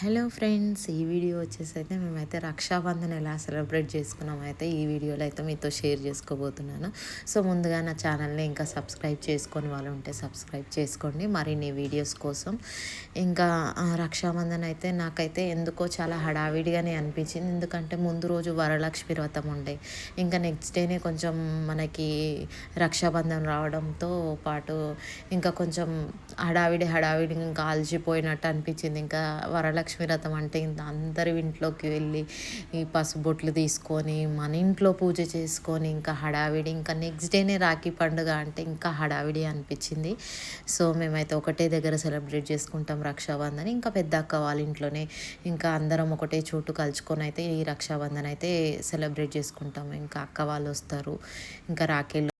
Hello friends ఈ video వచ్చేసి అయితే మేమైతే రక్షాబంధన్ ఎలా సెలబ్రేట్ చేసుకున్నాం అయితే ఈ వీడియోలో అయితే మీతో షేర్ చేసుకోబోతున్నాను. సో ముందుగా నా ఛానల్ని ఇంకా సబ్స్క్రైబ్ చేసుకొని వాళ్ళు ఉంటే సబ్స్క్రైబ్ చేసుకోండి. మరిన్ని వీడియోస్ కోసం ఇంకా రక్షాబంధన్ అయితే నాకైతే ఎందుకో చాలా హడావిడిగానే అనిపించింది. ఎందుకంటే ముందు రోజు వరలక్ష్మి వ్రతం ఉండే. ఇంకా నెక్స్ట్ డేనే కొంచెం మనకి రక్షాబంధన్ రావడంతో పాటు ఇంకా కొంచెం హడావిడి హడావిడి ఇంకా అలసిపోయినట్టు అనిపించింది. ఇంకా వరలక్ష్మి వరలక్ష్మి వ్రతం అంటే ఇంత అందరి ఇంట్లోకి వెళ్ళి ఈ పసుబొట్లు తీసుకొని మన ఇంట్లో పూజ చేసుకొని ఇంకా హడావిడి ఇంకా నెక్స్ట్ డేనే రాఖీ పండుగ అంటే ఇంకా హడావిడి అనిపించింది. సో మేమైతే ఒకటే దగ్గర సెలబ్రేట్ చేసుకుంటాం రక్షాబంధన్. ఇంకా పెద్ద అక్క వాళ్ళ ఇంట్లోనే ఇంకా అందరం ఒకటే చోటు కలుచుకొని అయితే ఈ రక్షాబంధన్ అయితే సెలబ్రేట్ చేసుకుంటాం. ఇంకా అక్క వాళ్ళు వస్తారు ఇంకా రాఖీలు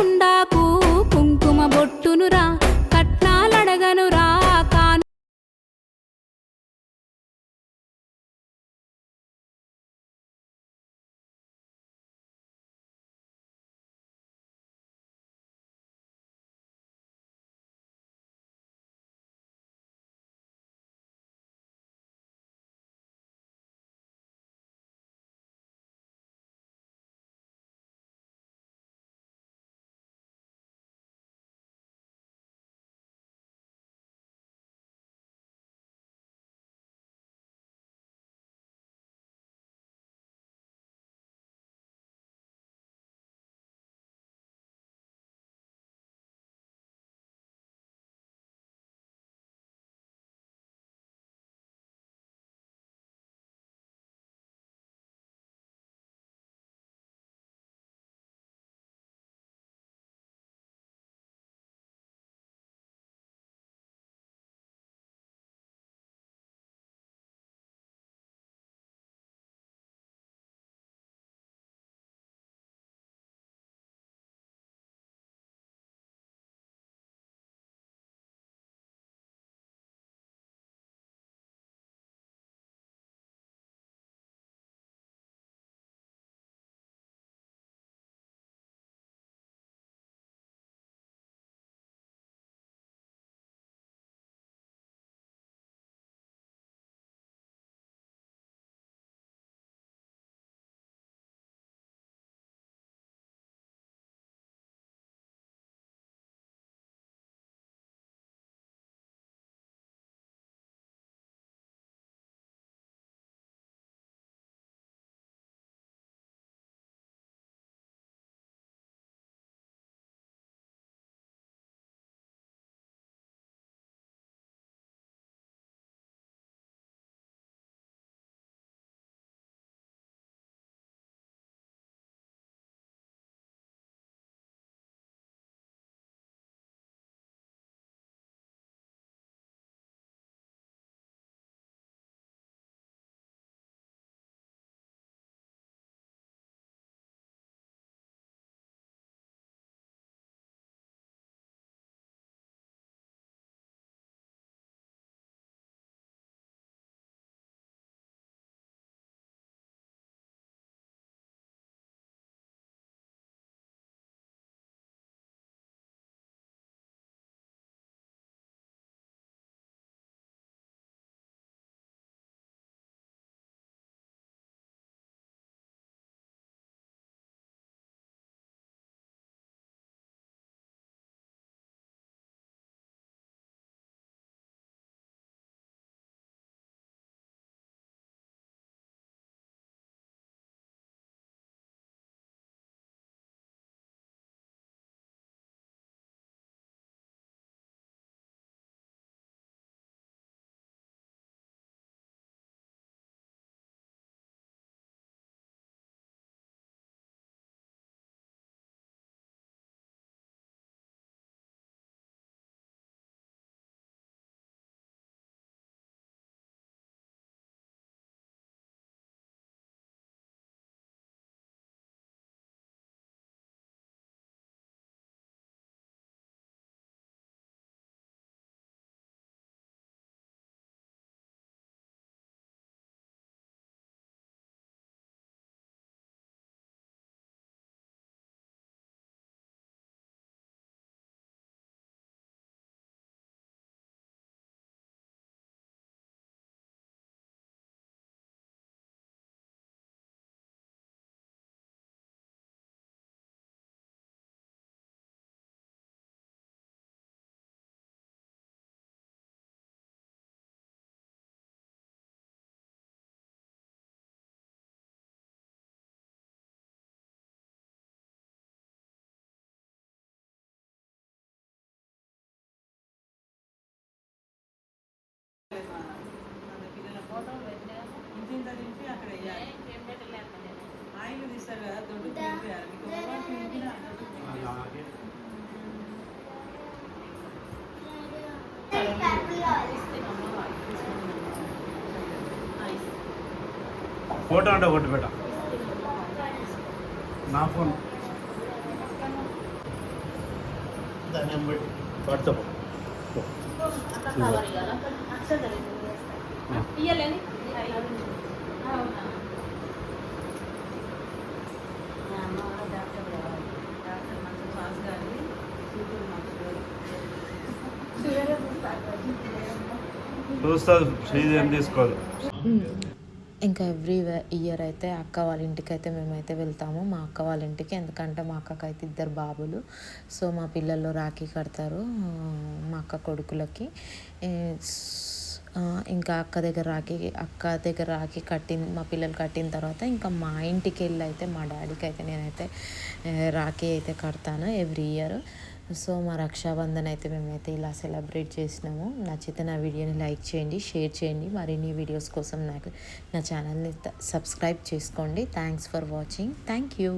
ഉണ്ടാക്കും అక్కడ వేయాలి ఆయిల్ తీస్తారు కదా దొడ్డు దొడ్డు ఫోటో అంటే ఒకటి పెట్ట నా ఫోన్ దాన్ని ఏం పెట్టి వాట్సాప్ డాక్టర్ ఫీజు ఏం తీసుకోదు. ఇంకా ఎవ్రీ ఇయర్ అయితే అక్క వాళ్ళ ఇంటికి అయితే మేమైతే వెళ్తాము. మా అక్క వాళ్ళ ఇంటికి ఎందుకంటే మా అక్కకి అయితే ఇద్దరు బాబులు. సో మా పిల్లలు రాఖీ కడతారు మా అక్క కొడుకులకి. ఇంకా అక్క దగ్గర రాఖీ అక్క దగ్గర రాఖీ కట్టిన మా పిల్లలు కట్టిన తర్వాత ఇంకా మా ఇంటికి వెళ్ళి అయితే మా డాడీకి అయితే నేనైతే రాఖీ అయితే కడతాను ఎవ్రీ ఇయర్. సో మా రక్షాబంధన్ అయితే మేమైతే ఇలా సెలబ్రేట్ చేసినాము. నచ్చితే నా వీడియోని లైక్ చేయండి షేర్ చేయండి. మరిన్ని వీడియోస్ కోసం నాకు నా ఛానల్ని సబ్స్క్రైబ్ చేసుకోండి. Thanks for watching thank you